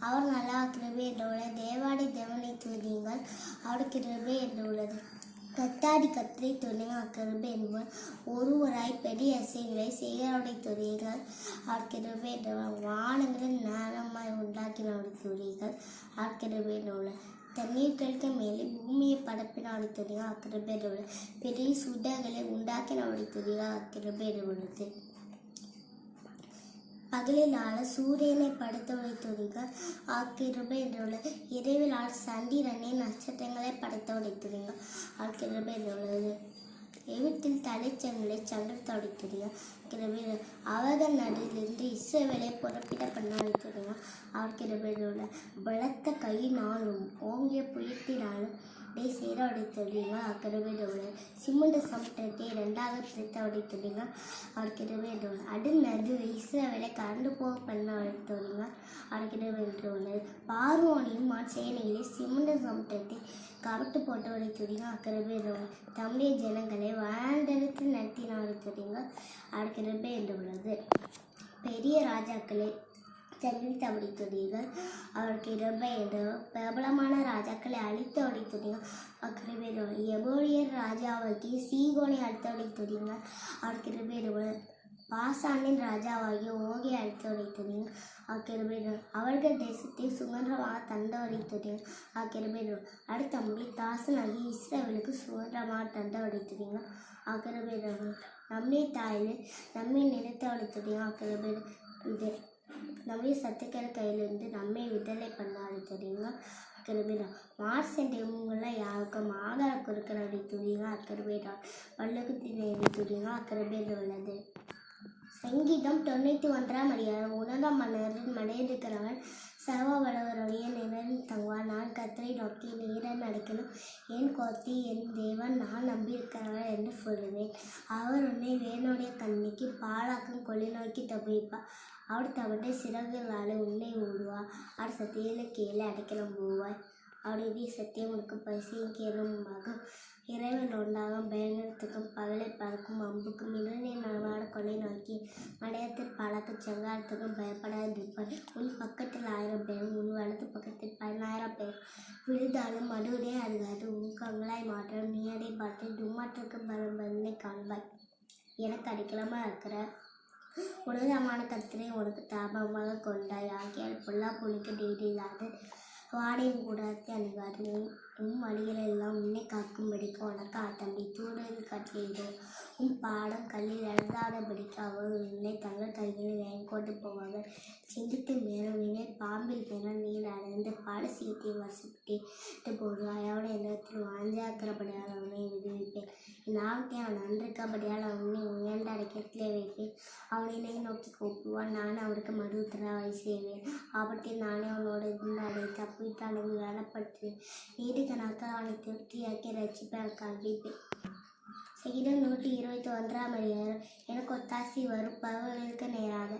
அவர் நல்லா கிருபை என்று உள்ளது தேவாடி தேவனை துதிங்கள் அவர் கிருபை என்று உள்ளது. கத்தாடி கத்திரை துணிங்க கிருபை என்பவர் ஒருவராய் பெரிய அசைகளை செய்கிறவருடைய துணிகள் அவர் கிருபை என்று வானங்களில் நேரமாய் உண்டாக்கினவருடைய துணிகள் அவர் கிருபை என்று உள்ளது தண்ணீர்களுக்கு மேலே பூமியை படப்பினவருடைய துணிகள் அக்கிருபை பெரிய சுடகளை உண்டாக்கினவருடைய துறையாக அக்கிருபை உள்ளது. பகலிலால சூரியனை படுத்து வைத்துள்ளீர்கள் ஆக்கிருபை என்றுள்ளது. இரவிலால் சந்திரனை நட்சத்திரங்களை படைத்த வைத்துள்ளீர்கள் ஆக்கிருபை என்றுள்ளது. எவிட்டில் தலைச்சங்களை சங்கர் தடைத்துறீர்கள் கிருபை அவர்கள் நடுவிலிருந்து இஸ்ரவேலை புறப்பிட பண்ண வைத்துள்ளீர்கள் ஆக்கிருபை என்றுள்ள பலத்த கையினாலும் ஓங்கிய புயத்தினாலும் அப்படியே சேர உடைத்துள்ளீங்க அக்கறவே உள்ளது சிமுண்ட சமுத்திரத்தை ரெண்டாக பிரித்து உடைத்துள்ளீங்க அக்கிரவே உள்ளது அடுநது வயசு வேலை கரண்டு போக பண்ண உடைத்துள்ளீங்க அக்கிரவே உள்ளது பார்வோனையும் சேனையிலே சிமுண்ட சமுத்திரத்தை கவட்டு போட்டு உடைத்துள்ளீங்க அக்கறவே உள்ளது தமிழ் ஜனங்களை வாழ்ந்தெடுத்து நடத்தின உடைத்துள்ளீங்க அக்கிரவே என்று உள்ளது. பெரிய ராஜாக்களை சென்னித்து அடித்துள்ளீர்கள் அவருக்கு இரபை பிரபலமான ராஜாக்களை அழித்து அடித்துள்ளீர்கள் அக்கிரபேர் எபோலியர் ராஜாவாகி சீகோனை அழித்து அடித்துள்ளீர்கள் அவருக்கு இரபேர் பாசானின் ராஜாவாகிய ஓகே அழித்து அடித்துள்ளீர்கள் அக்கிரபேர் அவர்கள் தேசத்தை சுதந்திரமாக தந்த அடித்துள்ளீர்கள் அக்கிரபேர் அடுத்த முறை தாசனாகி இஸ்ரேலுக்கு சுதந்திரமாக தந்த அடித்துள்ளீர்கள் அக்கிரபேர் நம்மை தாயில் நம்மை நினைத்து அடித்துள்ளீர்கள் அக்கிரபேர் நம்மளே சத்துக்கிற சத்துக்கள் கையிலிருந்து நம்மை விடுதலை பண்ணாரு தெரியுங்க அக்கருபேடா மார்ச் என்ற யாருக்கும் ஆதார கொடுக்கிற அப்படி துணிங்க அக்கருபேடா வள்ளுக்கு எழுதி துணிங்க அக்கருபேடு உள்ளது. சங்கீதம் தொண்ணூற்றி ஒன்றாம் அதிகாரம். உணர்ந்த மன்னரின் மனையிருக்கிறவன் சர்வ வளவருடைய நிழலில் தங்குவார் நான் கத்தரை நோக்கி நேரம் நடக்கணும் என் கோத்தி என் தேவன் நான் நம்பியிருக்கிறவன் என்று சொல்லுவேன். அவர் உன்னை வேணுடைய கண்ணிக்கு பாழாக்கும் கொலை நோக்கி தப்பிப்பார். அவர் தவறுடைய சிறகுகளால் உன்னை ஓடுவார் அவர் சத்தியில கீழே அடைக்கலம் போவார் அவருடைய சத்தியம் உனக்கு பசியும் கேளுமாகும் இறைவன் உண்டாகும் பயங்கரத்துக்கும் பகலை பறக்கும் அம்புக்கும் இரண்டை நலவாட கொலை நோக்கி மடையத்தில் பழக்க செங்காலத்துக்கும் பயப்படாதிருப்பார் உன் பக்கத்தில் ஆயிரம் பேர் உன் வலது பக்கத்தில் பதினாயிரம் பேர் விழுந்தாலும் மடுவதே அறியாது உன் கங்களாய் மாற்றம் நீ அதை பார்த்து தும்மாற்றுக்கு பலம் பதிலை காண்பாய். எனக்கு அடிக்கலமாக இருக்கிற உன்னதமான கத்திரை உனக்கு தாபமாக கொண்டாய்? ஆகியால் பொல்லா புலிக்கு நீடில்லாது வாடையும் கூடாது அணுகாது உன் உன் வழிகளெல்லாம் உன்னை காக்கும்படிக்கு உனக்கு ஆட்டம்பி தூரல் கட்டளையிடும் உன் பாடம் கல்லில் எழுதாதபடிக்கு அவர்கள் உன்னை தங்கள் கைகளில் வேங்கோட்டு போவார்கள்? சிந்தித்து மேலும் வினை பாம்பில் மேலும் நீர் அடைந்து பாட சீட்டை வசப்பட்டு போடுவாய் அவனை இடத்தில் வாஞ்சாக்கிறபடியால் அவனை விடுவிப்பேன். நாட்டை அவன் நன்றிக்கப்படியால் அவனை உயர்ந்த அடைக்கத்திலே வைப்பேன். அவனை நோக்கி கூப்பிடுவான். நான் அவருக்கு மறு உத்தரவாய் செய்வேன். ஆபத்தில் நானே அவனோடு இருந்து அதை தப்பித்து அவனுக்கு வேலைப்பட்டு நீதி கணக்காக அவனை திருப்தியாக்கி ரசிப்பேன் கல்விப்பேன் சகிதம் நூற்றி இருபத்தி ஒன்றாம் அதிகாரம் எனக்கு ஒத்தாசி வரும் பறவைகளுக்கு நேராக.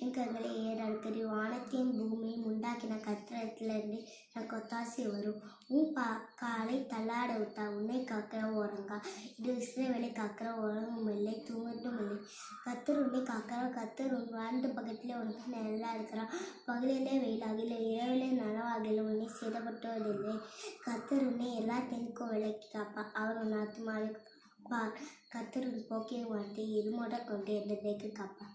என் கண்களை ஏறடுக்கடி வானத்தையும் பூமியும் உண்டாக்கின கத்திரத்திலிருந்து எனக்கு ஒத்தாசி வரும். உன் பா காலை தள்ளாட விட்டா உன்னை காக்கிற ஓரங்கா. இது இஸ்ரேவேலை காக்கிற ஓரங்கும் இல்லை தூங்கட்டும் இல்லை கத்தர் உன்னை காக்கிற கத்தர் உன் வாழ்ந்த பக்கத்தில் உனக்கு நல்லா இருக்கிறான் பகலிலே வெயிலாகில இரவிலே நனவாகில உன்னை சேதப்பட்டுவதில்லை கத்தர் உன்னை எல்லா தென்கும் விலைக்கு காப்பா. அவர் உன் ஆத்மாவுக்கு பார். கத்தர் உன் போக்கிய வாழ்த்தை இருமோட கொண்டு என்னதைக்கு காப்பார்